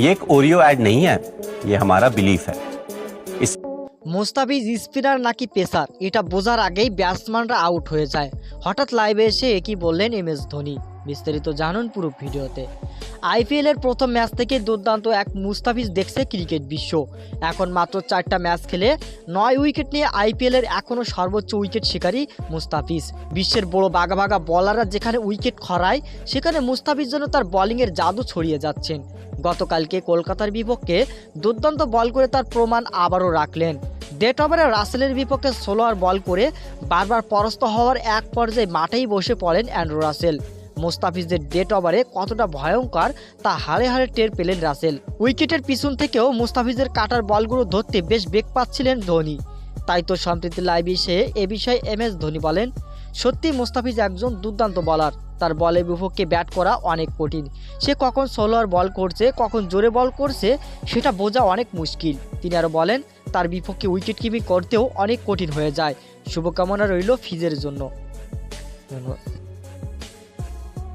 ये एक Oreo add नहीं है ये हमारा बिलीफ है इस মোস্তাফিজ স্পিনার নাকি পেসার এটা বোঝার আগেই ব্যাটসম্যানরা আউট হয়ে যায় হঠাৎ লাইভে এসে একই বললেন এম এস ধোনি বিস্তারিত জানুন পুরো ভিডিওতে আইপিএল এর প্রথম ম্যাচ থেকে দুর্দান্ত এক মুস্তাফিজ দেখছে ক্রিকেট বিশ্ব। এখন মাত্র চারটা ম্যাচ খেলে নয় উইকেট নিয়ে আইপিএল এর এখনও সর্বোচ্চ উইকেট শিকারী মুস্তাফিজ। বিশ্বের বড় বাঘা বাঘা বলাররা যেখানে উইকেট খরায়, সেখানে মুস্তাফিজ যেন তার বোলিংয়ের জাদু ছড়িয়ে যাচ্ছেন। গতকালকে কলকাতার বিপক্ষে দুর্দান্ত বল করে তার প্রমাণ আবারও রাখলেন। ডেট ওভারে রাসেলের বিপক্ষে ষোলোয়ার বল করে বারবার পরাস্ত হওয়ার এক পর্যায়ে মাঠেই বসে পড়েন অ্যান্ড্রু রাসেল। মোস্তাফিজের ডেট ওভারে কতটা ভয়ঙ্কর তা হারে হারে টের পেলেন রাসেল। উইকেটের পিছন থেকেও মুস্তাফিজের কাটার বলগুলো ধরতে বেশ বেগ পাচ্ছিলেন ধোনি। তাই তো সম্প্রীতি লাইভ এসে এ বিষয়ে এম এস ধোনি বলেন, সত্যি মুস্তাফিজ একজন দুর্দান্ত বলার। তার বলের বিপক্ষে ব্যাট করা অনেক কঠিন। সে কখন সোলোয়ার বল করছে, কখন জোরে বল করছে, সেটা বোঝা অনেক মুশকিল। তিনি আরও বলেন, তার বিপক্ষে উইকেট কিপিং করতেও অনেক কঠিন হয়ে যায়। শুভকামনা রইল ফিজের জন্য। ধন্যবাদ।